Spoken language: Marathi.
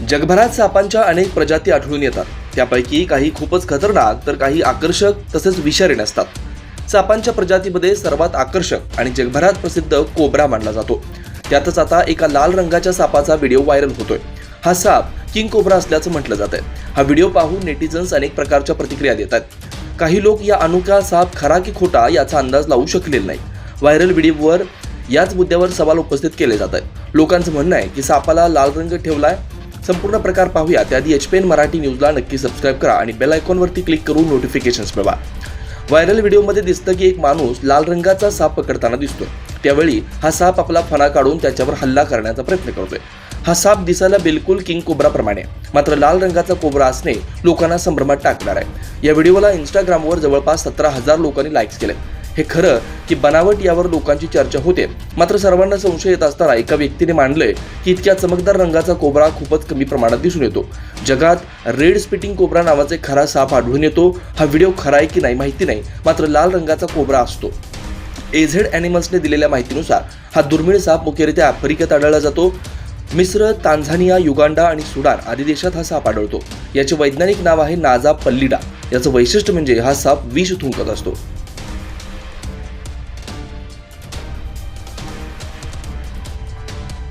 जगभरात सापांच्या अनेक प्रजाती आढळून येतात. त्यापैकी काही खूपच खतरनाक तर काही आकर्षक तसेच विषारी नसतात. सापांच्या प्रजातीमध्ये सर्वात आकर्षक आणि जगभरात प्रसिद्ध कोबरा मानला जातो. त्यातच आता एका लाल रंगाच्या सापाचा व्हिडिओ व्हायरल होतोय. हा साप किंग कोबरा असल्याचं म्हटलं जात आहे हा व्हिडिओ पाहून नेटिझन्स अनेक प्रकारच्या प्रतिक्रिया देतात काही लोक या अनोखा साप खरा की खोटा याचा अंदाज लावू शकलेला नाही व्हायरल व्हिडिओवर याच मुद्द्यावर सवाल उपस्थित केले जात आहेत. लोकांचं म्हणणं आहे की सापाला लाल रंग ठेवलाय संपूर्ण प्रकार पाहूया त्याआधी एच पी एन मराठी न्यूजला नक्की सबस्क्राईब करा आणि बेल आयकॉनवरती क्लिक करून नोटिफिकेशन्स मिळवा. व्हायरल व्हिडिओमध्ये दिसतं की एक माणूस लाल रंगाचा साप पकडताना दिसतोय. त्यावेळी हा साप आपला फणा काढून त्याच्यावर हल्ला करण्याचा प्रयत्न करतोय. हा साप दिसायला बिलकुल किंग कोब्राप्रमाणे मात्र लाल रंगाचा कोबरा असणे लोकांना संभ्रमात टाकणार आहे. या व्हिडिओला इंस्टाग्रामवर जवळपास सतरा हजार लोकांनी लाईक्स केले. हे खरं की बनावट यावर लोकांची चर्चा होते. मात्र सर्वांना संशय येत असताना एका व्यक्तीने मांडलंय की इतक्या चमकदार रंगाचा कोबरा खूपच कमी प्रमाणात दिसून येतो. जगात रेड स्पिटिंग कोबरा नावाचा खरा साप आढळून येतो. हा व्हिडिओ खरा आहे की नाही माहिती नाही मात्र लाल रंगाचा कोबरा असतो. एझेड ॲनिमल्सने दिलेल्या माहितीनुसार हा दुर्मिळ साप मुख्यरित्या आफ्रिकेत आढळला जातो. मिस्र तांझानिया युगांडा आणि सुडान आदी देशात हा साप आढळतो. याचे वैज्ञानिक नाव आहे नाजा पल्लिडा. याचं वैशिष्ट्य म्हणजे हा साप विष थुंकत असतो.